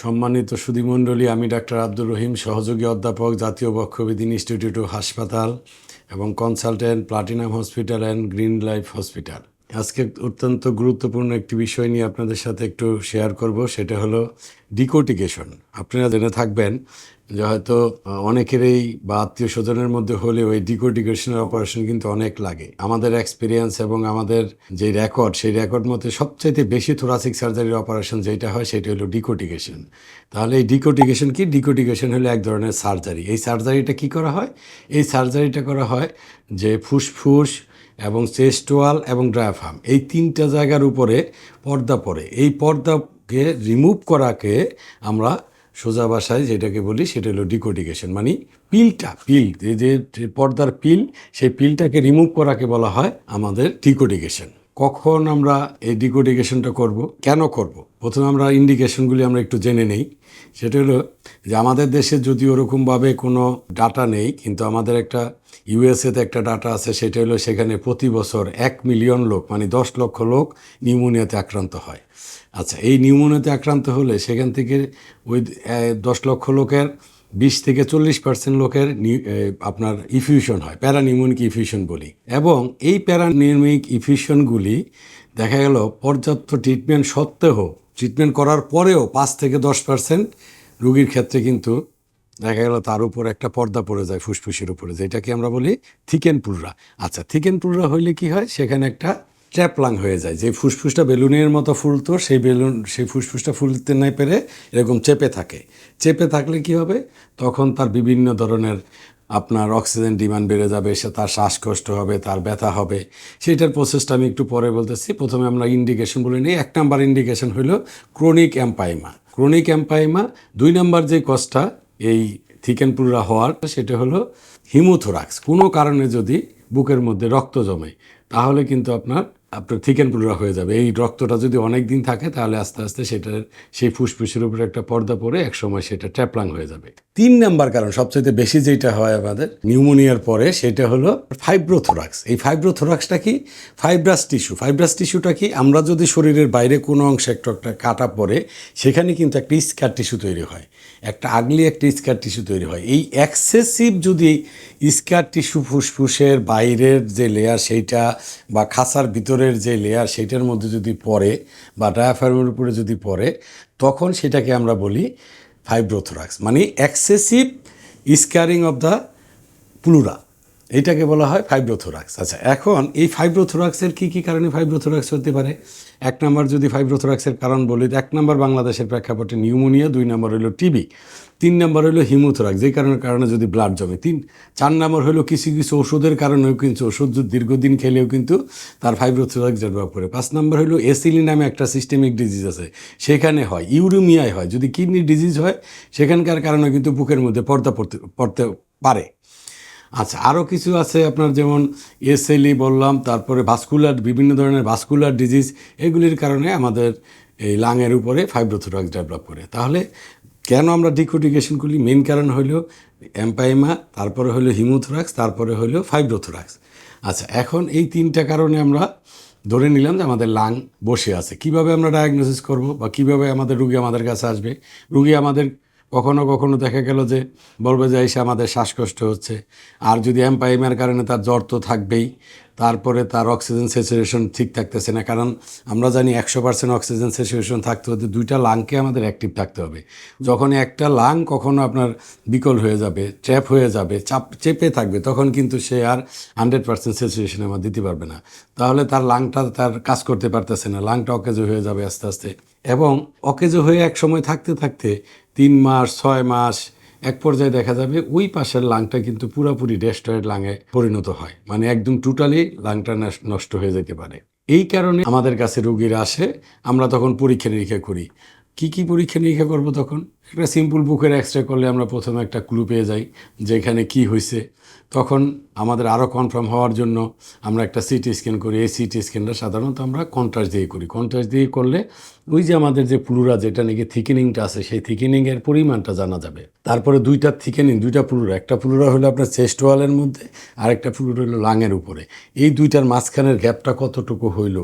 সম্মানিত সুধীমণ্ডলী, আমি ডাক্তার আব্দুর রহিম, সহযোগী অধ্যাপক, জাতীয় বক্ষবিধি ইনস্টিটিউট হাসপাতাল এবং consultant platinum hospital and green life hospital. আজকে অত্যন্ত গুরুত্বপূর্ণ একটি বিষয় নিয়ে আপনাদের সাথে একটু শেয়ার করব, সেটা হলো ডিকোটিকেশন আপনারা জেনে থাকবেন যে হয়তো অনেকেরই বা আত্মীয় স্বজনের মধ্যে হলে ওই ডিকোটিকেশনের অপারেশন কিন্তু অনেক লাগে। আমাদের এক্সপিরিয়েন্স এবং আমাদের যে রেকর্ড সেই রেকর্ড মতে সবচাইতে বেশি থোরাসিক সার্জারির অপারেশন যেটা হয়, সেটা হলো ডিকোটিকেশন তাহলে এই ডিকোটিকেশন কি? ডিকোটিকেশন হলো এক ধরনের সার্জারি এই সার্জারিটা কি করা হয়? এই সার্জারিটা করা হয় যে ফুসফুস এবং চেস্ট ওয়াল এবং ড্রায়াফার্ম এই তিনটা জায়গার উপরে পর্দা পড়ে। এই পর্দাকে রিমুভ করাকে আমরা সোজা ভাষায় যেটাকে বলি, সেটা হলো ডিকোডিকেশন মানে পিলটা, পিল যে পর্দার পিল, সেই পিলটাকে রিমুভ করাকে বলা হয় আমাদের ডিকোডিকেশন কখন আমরা এই ডিকোডিকেশনটা করব, কেন করব? প্রথমে আমরা ইন্ডিকেশনগুলি আমরা একটু জেনে নেই। সেটা হলো যে আমাদের দেশে যদি ওরকমভাবে কোনো ডাটা নেই, কিন্তু আমাদের একটা ইউএসএতে একটা ডাটা আছে, সেটা হলো সেখানে প্রতি বছর এক মিলিয়ন লোক মানে দশ লক্ষ লোক নিউমোনিয়াতে আক্রান্ত হয়। আচ্ছা এই নিউমোনিয়াতে আক্রান্ত হলে সেখান থেকে ওই দশ লক্ষ লোকের, বিশ থেকে চল্লিশ পার্সেন্ট লোকের আপনার ইফিউশন হয়, প্যারানিউমোনিক ইফিউশন বলি। এবং এই প্যারানিউমিক ইফিউশনগুলি দেখা গেল পর্যাপ্ত ট্রিটমেন্ট সত্ত্বেও, ট্রিটমেন্ট করার পরেও পাঁচ থেকে দশ পার্সেন্ট রুগীর ক্ষেত্রে কিন্তু দেখা গেল তার উপর একটা পর্দা পড়ে যায়, ফুসফুসের উপরে, যেটাকে আমরা বলি থিকেন পুররা আচ্ছা থিকেন পুররা হইলে কি হয়? সেখানে একটা ট্র্যাপলাং হয়ে যায়। যে ফুসফুসটা বেলুনের মতো ফুলতো, সেই বেলুন, সেই ফুসফুসটা ফুলতে না পেরে এরকম চেপে থাকে। চেপে থাকলে কি হবে? তখন তার বিভিন্ন ধরনের আপনার অক্সিজেন ডিমান্ড বেড়ে যাবে, সে তার শ্বাসকষ্ট হবে, তার ব্যথা হবে। সেইটার প্রসেসটা আমি একটু পরে বলতেছি। প্রথমে আমরা ইন্ডিকেশন বলে নিই। এক নাম্বার ইন্ডিকেশন হলো ক্রনিক অ্যাম্পাইমা ক্রনিক অ্যাম্পাইমা দুই নাম্বার যে কজটা, এই থিকেনপুরা হওয়ার, সেটা হলো হিমোথোরাক্স। কোনো কারণে যদি বুকের মধ্যে রক্ত জমে, তাহলে কিন্তু আপনার আপনার থিকেন থিকেনপুরা হয়ে যাবে। এই রক্তটা যদি অনেক দিন থাকে, তাহলে আস্তে আস্তে সেটার, সেই ফুসফুসের উপরে একটা পর্দা পড়ে একসময় সেটা ট্যাপলাং হয়ে যাবে। তিন নাম্বার কারণ সবচেয়ে বেশি যেটা হয় আমাদের নিউমোনিয়ার পরে, সেটা হলো ফাইব্রোথোরাক্স এই ফাইব্রোথোরাক্সটা কি? ফাইব্রাস টিস্যু ফাইব্রাস টিস্যুটা কি? আমরা যদি শরীরের বাইরে কোনো অংশে একটা একটা কাটা পড়ে, সেখানে কিন্তু একটা স্কার টিস্যু তৈরি হয়। একটা আগলি একটা স্কার টিস্যু তৈরি হয়। এই এক্সেসিভ যদি স্কার টিস্যু ফুসফুসের বাইরের যে লেয়ার সেইটা বা খাসার ভিতরের যে লেয়ার সেটার মধ্যে যদি পড়ে বা ডায়াফার্মের উপরে যদি পড়ে, তখন সেটাকে আমরা বলি ফাইব্রোথোরাক্স মানে excessive scarring of the pleura এইটাকে বলা হয় ফাইব্রোথোরাক্স আচ্ছা এখন এই ফাইব্রোথোরাক্সের কী কী কারণে ফাইব্রোথোরাক্স হতে পারে? এক নম্বর যদি ফাইব্রোথোরাক্সের কারণ বলি, এক নম্বর বাংলাদেশের প্রেক্ষাপটে নিউমোনিয়া, দুই নম্বর হলো টিবি তিন নম্বর হলো হিমোথোরাক্স যেই কারণের কারণে যদি ব্লাড জমে। তিন, চার নম্বর হলো কিছু কিছু ওষুধের কারণেও কিন্তু, ওষুধ দীর্ঘদিন খেলেও কিন্তু তার ফাইব্রোথোরাক্স ডেভেলপ করে পাঁচ নম্বর হলো এসিলি নামে একটা সিস্টেমিক ডিজিজ আছে, সেখানে হয়, ইউরিমিয়ায় হয়। যদি কিডনি ডিজিজ হয়, সেখানকার কারণে কিন্তু বুকের মধ্যে পর্দা পড়তে পড়তে পারে। আচ্ছা আরও কিছু আছে আপনার যেমন এসএলই বললাম, তারপরে ভাস্কুলার, বিভিন্ন ধরনের ভাস্কুলার ডিজিজ, এগুলির কারণে আমাদের এই লাংয়ের উপরে ফাইব্রোথোরাক্স ডেভেলপ করে। তাহলে কেন আমরা ডিকোটিকেশন করি? মেন কারণ হলো অ্যাম্পাইমা তারপরে হলো হিমোথোরাক্স, তারপরে হলো ফাইব্রোথোরাক্স। আচ্ছা এখন এই তিনটা কারণে আমরা ধরে নিলাম যে আমাদের লাং বসে আছে। কীভাবে আমরা ডায়াগনোসিস করব বা কীভাবে আমাদের রুগী আমাদের কাছে আসবে? রুগী আমাদের কখনো কখনো দেখা গেল যে বলবে যে এসে আমাদের শ্বাসকষ্ট হচ্ছে। আর যদি অ্যাম্পাইমার কারণে তার জ্বর তো থাকবেই, তারপরে তার অক্সিজেন স্যাচুরেশন ঠিক থাকতেছে না। কারণ আমরা জানি একশো পার্সেন্ট অক্সিজেন স্যাচুরেশন থাকতে হতে দুইটা লাংকে আমাদের অ্যাক্টিভ থাকতে হবে। যখন একটা লাং কখনো আপনার বিকল হয়ে যাবে, ট্র্যাপ হয়ে যাবে, চাপ, চেপে থাকবে, তখন কিন্তু সে আর হান্ড্রেড পার্সেন্ট স্যাচুরেশন আমার দিতে পারবে না। তাহলে তার লাংটা তার কাজ করতে পারতেছে না। লাংটা অকেজো হয়ে যাবে আস্তে আস্তে। এবং অকেজো হয়ে এক সময় থাকতে থাকতে তিন মাস, ছয় মাস, এক পর্যায়ে দেখা যাবে ওই পাশের লাংটা কিন্তু পুরোপুরি ডেস্ট্রয়েড লাঙে পরিণত হয়। মানে একদম টোটালি লাংটা নষ্ট- হয়ে যেতে পারে। এই কারণে আমাদের কাছে রোগীরা আসে, আমরা তখন পরীক্ষা নিরীক্ষা করি। কি কি পরীক্ষা নিরীক্ষা করব তখন? একটা সিম্পল বুকের এক্স রে করলে আমরা প্রথমে একটা ক্লু পেয়ে যাই যে এখানে কী হয়েছে তখন আমাদের আরও কনফার্ম হওয়ার জন্য আমরা একটা সিটি স্ক্যান করি। এই সিটি স্ক্যানটা সাধারণত আমরা কন্ট্রাস্ট দিয়ে করি। কন্ট্রাস্ট দিয়ে করলে ওই যে আমাদের যে প্লুরা যেটা নাকি থিকেনিংটা আছে, সেই থিকেনিংয়ের পরিমাণটা জানা যাবে। তারপরে দুইটা থিকেনিং দুইটা প্লুরা একটা প্লুরা হলো আপনার চেস্ট ওয়ালের মধ্যে আর একটা প্লুরা হলো লাঙের উপরে। এই দুইটার মাঝখানের গ্যাপটা কতটুকু হইল?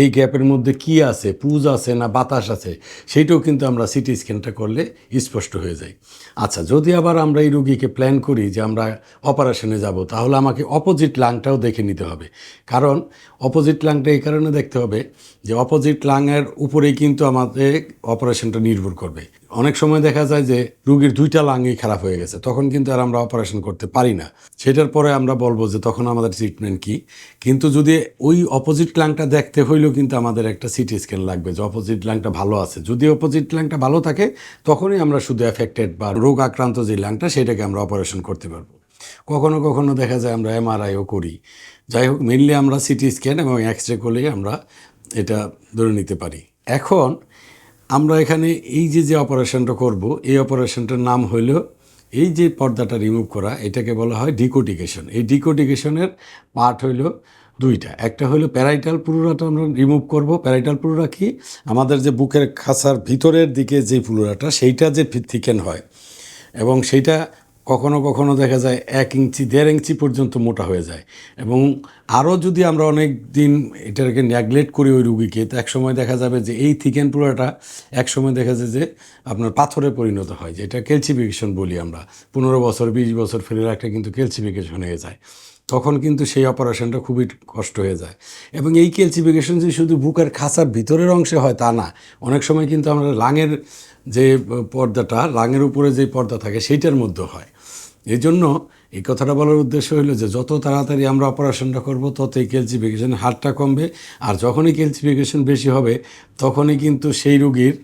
এই গ্যাপের মধ্যে কি আছে? পুজ আছে না বাতাস আছে? সেইটাও কিন্তু আমরা সিটি স্ক্যানটা করলে স্পষ্ট হয়ে যায়। আচ্ছা যদি আবার আমরা এই রুগীকে প্ল্যান করি যে আমরা অপারেশনে যাব, তাহলে আমাকে অপোজিট লাংটাও দেখে নিতে হবে। কারণ অপোজিট লাংটা এই কারণে দেখতে হবে যে অপোজিট লাংয়ের উপরেই কিন্তু আমাদের অপারেশনটা নির্ভর করবে। অনেক সময় দেখা যায় যে রুগীর দুইটা লাংই খারাপ হয়ে গেছে, তখন কিন্তু আর আমরা অপারেশন করতে পারি না। সেটার পরে আমরা বলব যে তখন আমাদের ট্রিটমেন্ট কি। কিন্তু যদি ওই অপোজিট লাংটা দেখতে হইলেও কিন্তু আমাদের একটা সিটি স্ক্যান লাগবে যে অপোজিট লাংটা ভালো আছে। যদি অপোজিট লাংটা ভালো থাকে, তখনই আমরা শুধু এফেক্টেড বা রোগ আক্রান্ত যে লাংটা সেটাকে আমরা অপারেশন করতে পারব। কখনো কখনো দেখা যায় আমরা এমআরআইও করি। যাই হোক মেনলি আমরা সিটি স্ক্যান এবং এক্স রে করলেই আমরা এটা ধরে নিতে পারি। এখন আমরা এখানে এই যে যে অপারেশনটা করব, এই অপারেশনটার নাম হইল এই যে পর্দাটা রিমুভ করা, এটাকে বলা হয় ডিকোটিকেশন এই ডিকোটিকেশনের পার্ট হইল দুইটা। একটা হলো প্যারাইটাল পুরোরাটা আমরা রিমুভ করব। প্যারাইটাল পুরোরা কি? আমাদের যে বুকের খাসার ভিতরের দিকে যে পুরোরাটা সেইটা যে থিকেন হয়। এবং সেইটা কখনো কখনো দেখা যায় এক ইঞ্চি, দেড় ইঞ্চি পর্যন্ত মোটা হয়ে যায়। এবং আরও যদি আমরা অনেক দিন এটাকে নেগলেক্ট করি ওই রুগীকে, তো একসময় দেখা যাবে যে এই থিকেন পুরোটা, একসময় দেখা যায় যে আপনার পাথরে পরিণত হয়, যেটা ক্যালসিফিকেশন বলি আমরা। পনেরো বছর, বিশ বছর ফেলে রাখলে কিন্তু ক্যালসিফিকেশন হয়ে যায়। তখন কিন্তু সেই অপারেশনটা খুবই কষ্ট হয়ে যায়। এবং এই ক্যালসিফিকেশন যে শুধু বুকের খাঁচার ভিতরের অংশে হয়, তা না। অনেক সময় কিন্তু আমরা লাঙের যে পর্দাটা, লাঙের উপরে যে পর্দা থাকে, সেইটার মধ্যে হয়। এই জন্য এই কথাটা বলার উদ্দেশ্য হলো যে যত তাড়াতাড়ি আমরা অপারেশনটা করব তত এই ক্যালসিফিকেশনের হারটা কমবে। আর যখনই ক্যালসিফিকেশন বেশি হবে, তখনই কিন্তু সেই রুগীর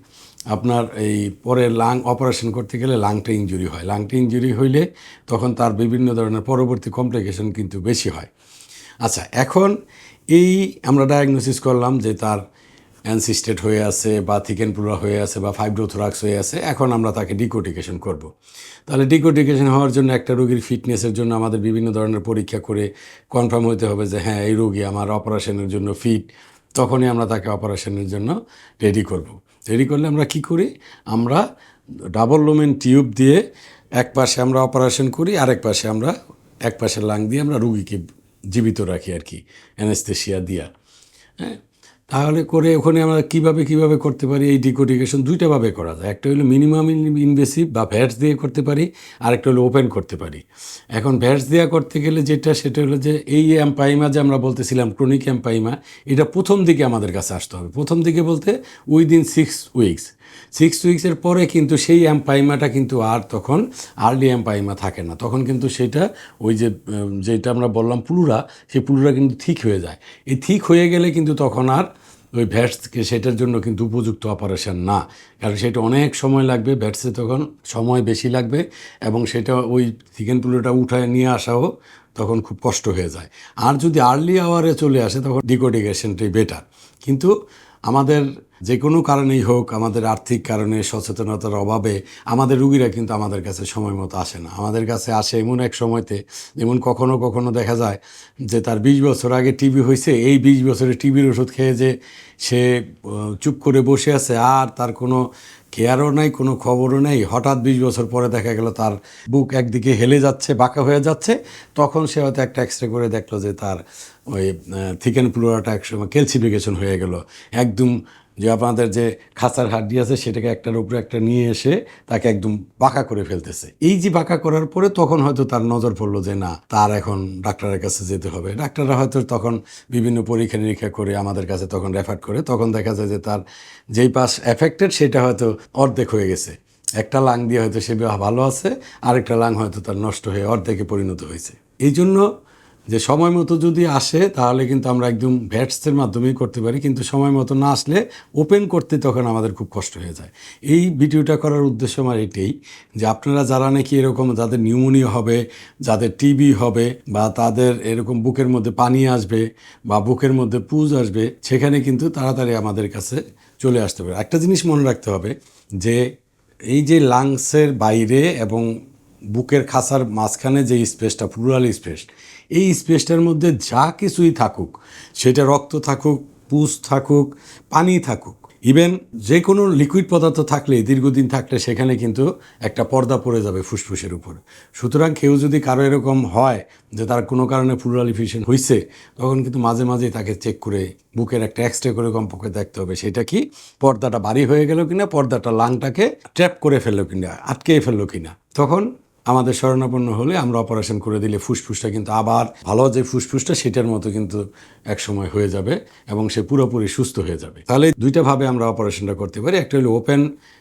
আপনার এই পরে লাং অপারেশন করতে গেলে লাংটা ইঞ্জুরি হয়। লাংটা ইঞ্জুরি হইলে তখন তার বিভিন্ন ধরনের পরবর্তী কমপ্লিকেশন কিন্তু বেশি হয়। আচ্ছা এখন এই আমরা ডায়াগনোসিস করলাম যে তার অ্যানসিস্টেড হয়ে আছে বা থিকেন পুরা হয়ে আছে বা ফাইব্রোথোরাক্স হয়ে আছে, এখন আমরা তাকে ডিকোটিকেশন করব। তাহলে ডিকোটিকেশন হওয়ার জন্য একটা রোগীর ফিটনেসের জন্য আমাদের বিভিন্ন ধরনের পরীক্ষা করে কনফার্ম হতে হবে যে হ্যাঁ এই রোগী আমার অপারেশনের জন্য ফিট তখনই আমরা তাকে অপারেশনের জন্য রেডি করব। রেডি করলে আমরা কি করি আমরা ডাবল লোমেন টিউব দিয়ে এক পাশে আমরা অপারেশন করি, আরেক পাশে আমরা, এক পাশে লাং দিয়ে আমরা রুগীকে জীবিত রাখি আর কি অ্যানেস্থেশিয়া দিয়া হ্যাঁ তাহলে করে ওখানে আমরা কীভাবে কীভাবে করতে পারি এই ডিকোডিকেশন দুইটাভাবে করা যায়। একটা হলো মিনিমাম ইনভেসিভ বা ভ্যাটস দিয়ে করতে পারি আর একটা হলো ওপেন করতে পারি। এখন ভ্যাটস দেওয়া করতে গেলে যেটা, সেটা হলো যে এই অ্যাম্পাইমা যে আমরা বলতেছিলাম ক্রনিক অ্যাম্পাইমা এটা প্রথম দিকে আমাদের কাছে আসতে হবে। প্রথম দিকে বলতে উইদিন সিক্স উইকস সিক্স উইক্সের পরে কিন্তু সেই অ্যাম্পাইমাটা কিন্তু আর তখন আর্লি অ্যাম্পাইমা থাকে না। তখন কিন্তু সেটা ওই যে যেটা আমরা বললাম পুলুরা, সেই পুলুরা কিন্তু ঠিক হয়ে যায়। এই ঠিক হয়ে গেলে কিন্তু তখন আর ওই ভ্যাটসকে সেটার জন্য কিন্তু উপযুক্ত অপারেশন না। কারণ সেটা অনেক সময় লাগবে, ভ্যাটসে তখন সময় বেশি লাগবে এবং সেটা ওই চিকেন পুলোটা উঠায় নিয়ে আসাও তখন খুব কষ্ট হয়ে যায়। আর যদি আর্লি আওয়ারে চলে আসে তখন ডিকোডিকেশনটাই বেটার কিন্তু আমাদের যে কোনো কারণেই হোক, আমাদের আর্থিক কারণে, সচেতনতার অভাবে আমাদের রুগীরা কিন্তু আমাদের কাছে সময় মতো আসে না। আমাদের কাছে আসে এমন এক সময়তে, যেমন কখনো কখনো দেখা যায় যে তার বিশ বছর আগে টিবি হয়েছে এই বিশ বছরে টিবির ওষুধ খেয়ে যে সে চুপ করে বসে আছে, আর তার কোনো কেয়ারও নাই, কোনো খবরও নেই। হঠাৎ বিশ বছর পরে দেখা গেল তার বুক একদিকে হেলে যাচ্ছে, বাঁকা হয়ে যাচ্ছে। তখন সে হয়তো একটা এক্সরে করে দেখল যে তার ওই থিকেন ফ্লোরাটা একসময় ক্যালসিফিকেশন হয়ে গেল। একদম যে আপনাদের যে খাঁচার হাড্ডি আছে সেটাকে একটার উপরে একটা নিয়ে এসে তাকে একদম বাঁকা করে ফেলতেছে। এই যে বাঁকা করার পরে তখন হয়তো তার নজর পড়ল যে, না, তার এখন ডাক্তারের কাছে যেতে হবে। ডাক্তাররা হয়তো তখন বিভিন্ন পরীক্ষা নিরীক্ষা করে আমাদের কাছে তখন রেফার করে। তখন দেখা যায় যে তার যেই পাশ এফেক্টেড সেটা হয়তো অর্ধেক হয়ে গেছে। একটা লাং দিয়ে হয়তো সে ভালো আছে, আরেকটা লাং হয়তো তার নষ্ট হয়ে অর্ধেকে পরিণত হয়েছে। এই জন্য যে সময় মতো যদি আসে, তাহলে কিন্তু আমরা একদম ভ্যাটসের মাধ্যমেই করতে পারি। কিন্তু সময় মতো না আসলে ওপেন করতে তখন আমাদের খুব কষ্ট হয়ে যায়। এই ভিডিওটা করার উদ্দেশ্য আমার এটাই যে আপনারা যারা নাকি এরকম যাদের নিউমোনিয়া হবে, যাদের টিবি হবে বা তাদের এরকম বুকের মধ্যে পানি আসবে বা বুকের মধ্যে পুজ আসবে, সেখানে কিন্তু তাড়াতাড়ি আমাদের কাছে চলে আসতে পারে একটা জিনিস মনে রাখতে হবে যে এই যে লাংসের বাইরে এবং বুকের খাসার মাঝখানে যে স্পেসটা প্লুরাল স্পেস এই স্পেসটার মধ্যে যা কিছুই থাকুক, সেটা রক্ত থাকুক, পুষ থাকুক, পানি থাকুক, ইভেন যে কোনো লিকুইড পদার্থ থাকলে, দীর্ঘদিন থাকলে সেখানে কিন্তু একটা পর্দা পড়ে যাবে ফুসফুসের উপর। সুতরাং কেউ যদি কারও এরকম হয় যে তার কোনো কারণে প্লুরাল ইফিশিয়েন্ট হয়েছে তখন কিন্তু মাঝে মাঝে তাকে চেক করে বুকের একটা এক্সরে করে কমপক্ষে দেখতে হবে, সেটা কি পর্দাটা ভারী হয়ে গেল কিনা, পর্দাটা লাংটাকে ট্র্যাপ করে ফেলল কিনা, আটকে ফেলল কিনা। তখন আমাদের শরণাপন্ন হলে আমরা অপারেশন করে দিলে ফুসফুসটা কিন্তু আবার ভালো, যে ফুসফুসটা সেটার মতো কিন্তু এক সময় হয়ে যাবে এবং সে পুরোপুরি সুস্থ হয়ে যাবে। তাহলে দুইটা ভাবে আমরা অপারেশনটা করতে পারি। একটা হলো ওপেন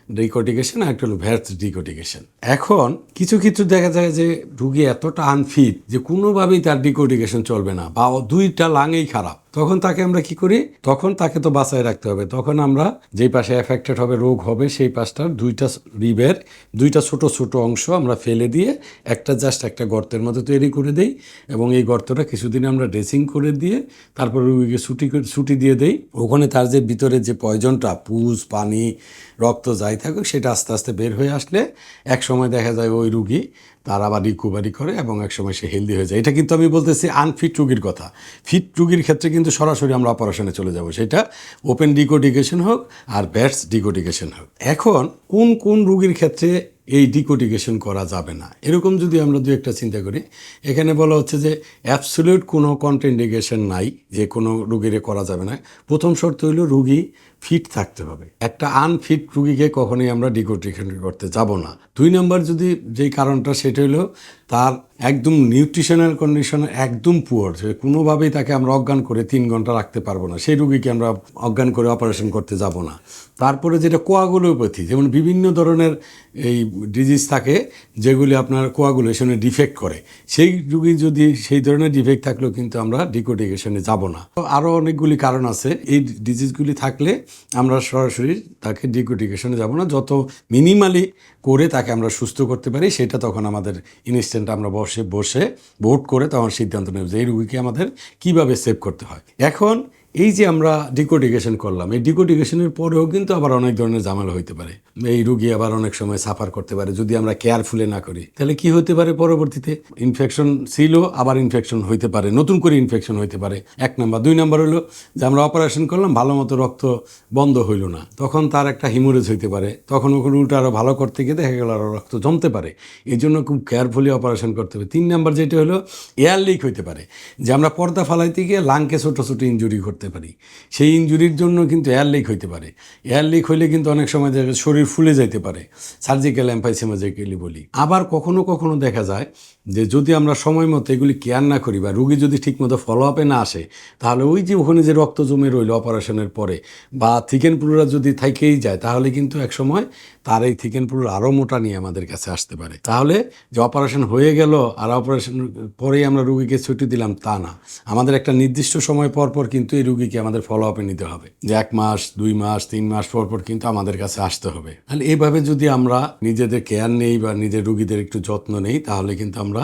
ডিকোটিকেশন আর একটা হলো ভ্যাট ডিকোটিকেশন এখন কিছু কিছু দেখা যায় যে রুগী এতটা আনফিট যে কোনোভাবেই তার ডিকোটিকেশন চলবে না বা দুইটা লাঙেই খারাপ। তখন তাকে আমরা কি করি? তখন তাকে তো বাঁচায় রাখতে হবে। তখন আমরা যেই পাশে এফেক্টেড হবে, রোগ হবে, সেই পাশটার দুইটা রিবের, দুইটা ছোট ছোট অংশ আমরা ফেলে দিয়ে একটা জাস্ট একটা গর্তের মতো তৈরি করে দেই এবং এই গর্তটা কিছুদিন আমরা ড্রেসিং করে দিয়ে তারপর রুগীকে ছুটি ছুটি দিয়ে দেই। ওখানে তার যে ভিতরে যে পয়জনটা, পুজ, পানি, রক্ত যাই থাকুক, সেটা আস্তে আস্তে বের হয়ে আসলে এক সময় দেখা যায় ওই রুগী তার আবার রিকভারি করে এবং এক সময় সে হেলদি হয়ে যায়। এটা কিন্তু আমি বলতেছি আনফিট রুগীর কথা। ফিট রুগীর ক্ষেত্রে কিন্তু সরাসরি আমরা অপারেশনে চলে যাব। সেটা ওপেন ডিকোডিকেশন হোক আর ব্যাটস ডিকোডিকেশন হোক। এখন কোন কোন রুগীর ক্ষেত্রে এই ডিকোডিকেশন করা যাবে না? এরকম যদি আমরা দু একটা চিন্তা করি, এখানে বলা হচ্ছে যে অ্যাবসোলিউট কোনো কন্ট্রাইন্ডিকেশন নাই যে কোনো রুগীরে করা যাবে না। প্রথম শর্ত হইল রুগী ফিট থাকতে হবে। একটা আনফিট রুগীকে কখনোই আমরা ডিকোডিকেশন করতে যাব না। দুই নম্বর যদি যেই কারণটা সেটা হলো, তার একদম নিউট্রিশনাল কন্ডিশন একদম পুয়ার কোনোভাবেই তাকে আমরা অজ্ঞান করে তিন ঘণ্টা রাখতে পারব না। সেই রুগীকে আমরা অজ্ঞান করে অপারেশন করতে যাব না। তারপরে যেটা কোয়াগুলোপ্যাথি যেমন বিভিন্ন ধরনের এই ডিজিজ থাকে, যেগুলি আপনার কোয়াগুলেশনে ডিফেক্ট করে। সেই রুগী যদি সেই ধরনের ডিফেক্ট থাকলেও কিন্তু আমরা ডিকোডিকেশনে যাব না। আরও অনেকগুলি কারণ আছে। এই ডিজিজগুলি থাকলে আমরা সরাসরি তাকে ডিকুটিকেশনে যাব না। যত মিনিমালি করে তাকে আমরা সুস্থ করতে পারি, সেটা তখন আমাদের ইনস্ট্যান্ট আমরা বসে বসে ভোট করে তখন সিদ্ধান্ত নেব যে এই রুগীকে আমাদের কীভাবে সেভ করতে হয়। এখন এই যে আমরা ডিকোডিকেশন করলাম, এই ডিকোডিকেশনের পরেও কিন্তু আবার অনেক ধরনের ঝামেলা হইতে পারে। এই রুগী আবার অনেক সময় সাফার করতে পারে, যদি আমরা কেয়ারফুলে না করি। তাহলে কি হতে পারে পরবর্তীতে? ইনফেকশন ছিল, আবার ইনফেকশন হইতে পারে, নতুন করে ইনফেকশন হইতে পারে। এক নাম্বার। দুই নাম্বার হলো যে আমরা অপারেশন করলাম ভালো মতো রক্ত বন্ধ হইল না। তখন তার একটা হিমোরেজ হইতে পারে। তখন ওখানে উল্টো আরও ভালো করতে গিয়ে দেখা গেল আরও রক্ত জমতে পারে। এই জন্য খুব কেয়ারফুলি অপারেশন করতে হবে। তিন নাম্বার যেটা হলো, এয়ার লিক হইতে পারে। যে আমরা পর্দা ফালাইতে গিয়ে লাংকে ছোটো ছোটো ইঞ্জুরি করতে পারি। সেই ইঞ্জুরির জন্য কিন্তু এয়ার লিক হইতে পারে। এয়ার লিক হইলে কিন্তু অনেক সময় দেখা শরীর ফুলে যাইতে পারে। সার্জিক্যাল অ্যাম্পাইসেমা অ্যাম্পাইসেমাজিক্যালি বলি। আবার কখনো কখনো দেখা যায় যে যদি আমরা সময় মতো এগুলি কেয়ার না করি বা রুগী যদি ঠিকমতো ফলো আপে না আসে, তাহলে ওই যে ওখানে যে রক্ত জমে রইল অপারেশনের পরে বা থিকেন পুরোরা যদি থাইকেই যায়, তাহলে কিন্তু এক সময় তার এই থিকেন পুরোর আরও মোটা নিয়ে আমাদের কাছে আসতে পারে। তাহলে যে অপারেশন হয়ে গেল আর অপারেশন পরেই আমরা রুগীকে ছুটি দিলাম, তা না। আমাদের একটা নির্দিষ্ট সময় পর পর কিন্তু এই রুগীকে আমাদের ফলো আপে নিতে হবে। যে এক মাস, দুই মাস, তিন মাস পর পর কিন্তু আমাদের কাছে আসতে হবে। তাহলে এইভাবে যদি আমরা নিজেদের কেয়ার নেই বা নিজের রুগীদের একটু যত্ন নেই, তাহলে কিন্তু আমরা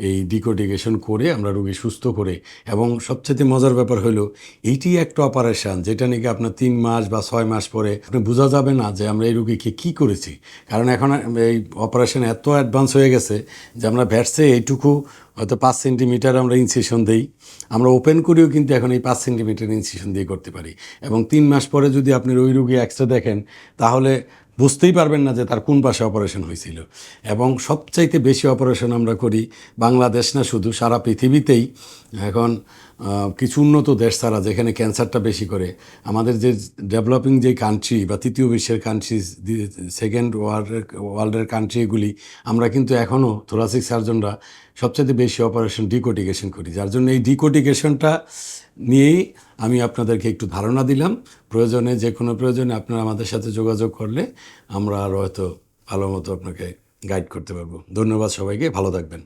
এই ডিকোডিকেশন করে আমরা রুগী সুস্থ করে এবং সবচেয়ে মজার ব্যাপার হলো এইটি একটা অপারেশন যেটা নাকি আপনার তিন মাস বা ছয় মাস পরে আপনি বোঝা যাবে না যে আমরা এই রুগীকে কী করেছি। কারণ এখন এই অপারেশন এত অ্যাডভান্স হয়ে গেছে যে আমরা ভ্যাটসে এইটুকু হয়তো পাঁচ সেন্টিমিটার আমরা ইনসিশন দিই। আমরা ওপেন করেও কিন্তু এখন এই পাঁচ সেন্টিমিটার ইনসিশন দিয়ে করতে পারি এবং তিন মাস পরে যদি আপনি ওই রুগী এক্সরে দেখেন তাহলে বুঝতেই পারবেন না যে তার কোন পাশে অপারেশন হয়েছিল। এবং সবচাইতে বেশি অপারেশন আমরা করি বাংলাদেশ না, শুধু সারা পৃথিবীতেই। এখন কিছু উন্নত দেশ ছাড়া যেখানে ক্যান্সারটা বেশি করে। আমাদের যে ডেভেলপিং যে কান্ট্রি বা তৃতীয় বিশ্বের কান্ট্রি সেকেন্ড ওয়ার্ল্ডের ওয়ার্ল্ডের কান্ট্রিগুলি আমরা কিন্তু এখনও থোরাসিক সার্জনরা সবচেয়ে বেশি অপারেশন ডিকোটিকেশন করি। যার জন্য এই ডিকোটিকেশনটা নিয়েই আমি আপনাদেরকে একটু ধারণা দিলাম। প্রয়োজনে, যে কোনো প্রয়োজনে আপনারা আমাদের সাথে যোগাযোগ করলে আমরা আরও হয়তো ভালো মতো আপনাকে গাইড করতে পারব। ধন্যবাদ সবাইকে, ভালো থাকবেন।